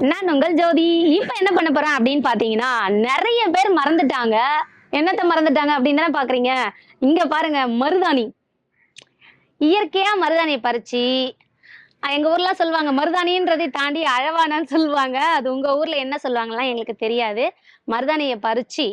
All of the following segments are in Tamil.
நான் உங்கள் ஜோதி. இப்ப என்ன பண்ண போறேன் அப்படின்னு பாத்தீங்கன்னா நிறைய பேர் மறந்துட்டாங்க. என்னத்த மறந்துட்டாங்க அப்படின்னு தானே பாக்குறீங்க. இங்க பாருங்க மருதாணி. இயற்கையா மருதாணியை பறிச்சு எங்க ஊர்ல சொல்லுவாங்க மருதாணின்றதை தாண்டி அழவானான்னு சொல்லுவாங்க. அது உங்க ஊர்ல என்ன சொல்லுவாங்கலாம் எங்களுக்கு தெரியாது. மருதாணியை பறிச்சு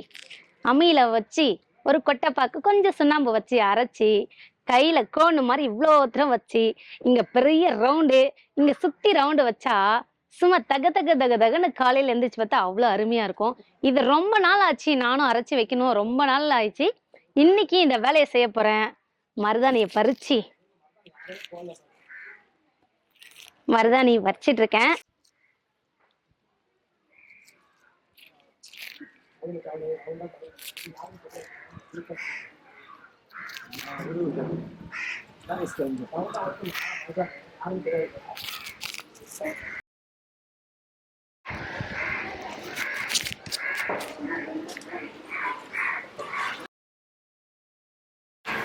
அம்மியில வச்சு ஒரு கொட்டைப்பாக்கு கொஞ்சம் சுண்ணாம்பு வச்சு அரைச்சி கையில கோணு மாதிரி இவ்வளோ தூரம் வச்சு இங்க பெரிய ரவுண்டு இங்க சுத்தி ரவுண்டு வச்சா சும்மா தக தக தக தகன்னு காலையில எந்திரிச்சு பார்த்தா அவ்வளோ அருமையா இருக்கும். இது ரொம்ப நாள் ஆச்சு நானும் அரைச்சி வைக்கணும். ரொம்ப நாள் ஆயிடுச்சு. இன்னைக்கு இந்த வேலையை செய்ய போறேன். மருதாணியை பறிச்சு. மருதாணி வச்சிட்டு இருக்கேன்.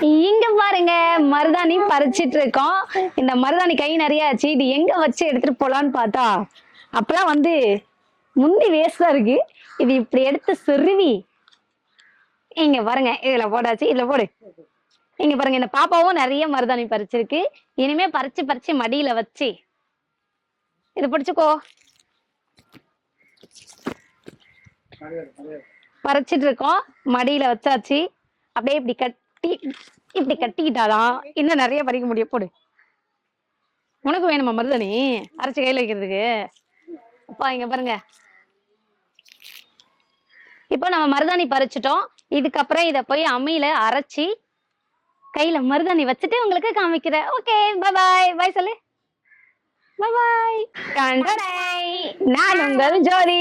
இங்க பாருங்க மருதாணி பறிச்சிட்டு இருக்கோம் இந்த மருதாணி கை நிறைய ஆச்சு. இது எங்க வச்சு எடுத்துட்டு போலான்னு பார்த்தா அப்பெல்லாம் வந்து முந்தி வேஸ்டா இருக்கு. இது இப்படி எடுத்து சுருவி இங்க பாருங்க இதுல போடாச்சு இதுல போடு. இங்க பாருங்க இந்த பாப்பாவும் நிறைய மருதாணி பறிச்சிருக்கு. இனிமே பறிச்சு பறிச்சு மடியில வச்சு இது பிடிச்சுக்கோ. பறிச்சிட்டு இருக்கோம் மடியில வச்சாச்சு. அப்படியே இப்படி கட் கட்டி இப்படி கட்டிக்கிட்டாதான் இன்னும் நிறைய பறிக்க முடியும். போடு. உனக்கு வேணுமா மருதாணி? அரைச்சு கையில வைக்கிறதுக்கு. அப்பா இங்க பாருங்க. இப்போ நம்ம மருதாணி பறிச்சிட்டோம். இதுக்கப்புறம் இத போய் அம்மியில அரைச்சி கையில மருதாணி வச்சுட்டு உங்களுக்கு காமிக்கிறேன் ஓகே பை பாய் பாய் சொல்லு. பை பாய் நான் உங்கள் ஜோதி.